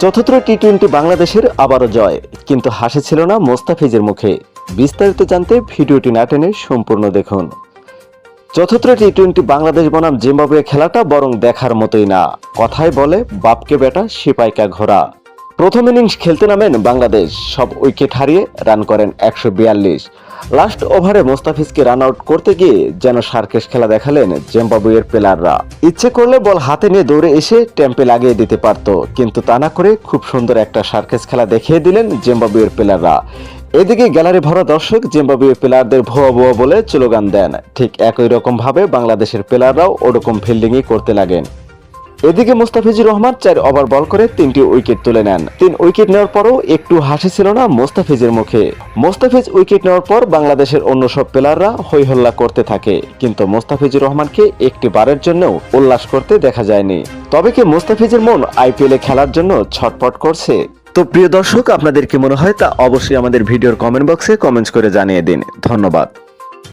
চতুর্থ T twenty বাংলাদেশের আবারও জয়, কিন্তু হাসি ছিল না মোস্তাফিজের মুখে। বিস্তারিত জানতে ভিডিওটি না টেনে সম্পূর্ণ দেখুন। চতুর্থ টি টোয়েন্টি বাংলাদেশ বনাম জিম্বাবুয়ে খেলাটা বরং দেখার মতোই না। কথায় বলে, বাপকে বেটা, সিপাইকা ঘোড়া। প্রথম ইনিংস খেলতে নামেন বাংলাদেশ। সব উইকেট হারিয়ে রান করেন একশো বিয়াল্লিশ। লাস্ট ওভারে মোস্তাফিজকে রান আউট করতে গিয়ে যেন সার্কেস খেলা দেখালেন জিম্বাবুয়ের প্লেয়াররা। ইচ্ছে করলে বল হাতে নিয়ে দৌড়ে এসে ট্যাম্পে লাগিয়ে দিতে পারত, কিন্তু তা না করে খুব সুন্দর একটা সার্কেস খেলা দেখিয়ে দিলেন জিম্বাবুয়ের প্লেয়াররা। এদিকে গ্যালারি ভরা দর্শক জিম্বাবুয়ে প্লেয়ারদের ভুয়া ভুয়া বলে স্লোগান দেন। ঠিক একই রকম ভাবে বাংলাদেশের প্লেয়াররাও ওরকম ফিল্ডিংই করতে লাগেন। এদিকে মুস্তাফিজুর রহমান চার ওভার বল করে তিনটি উইকেট তুলে নেন। তিন উইকেট নেওয়ার পরও একটু হাসি ছিল না মোস্তাফিজের মুখে। মোস্তাফিজ উইকেট নেওয়ার পর বাংলাদেশের অন্য সব প্লেয়াররা হইহল্লা করতে থাকে, কিন্তু মোস্তাফিজুর রহমানকে একটি বারের জন্যও উল্লাস করতে দেখা যায়নি। তবে কি মোস্তাফিজের মন আইপিএলে খেলার জন্য ছটপট করছে? তো প্রিয় দর্শক, আপনাদের কি মনে হয় তা অবশ্যই আমাদের ভিডিওর কমেন্ট বক্সে কমেন্টস করে জানিয়ে দিন। ধন্যবাদ।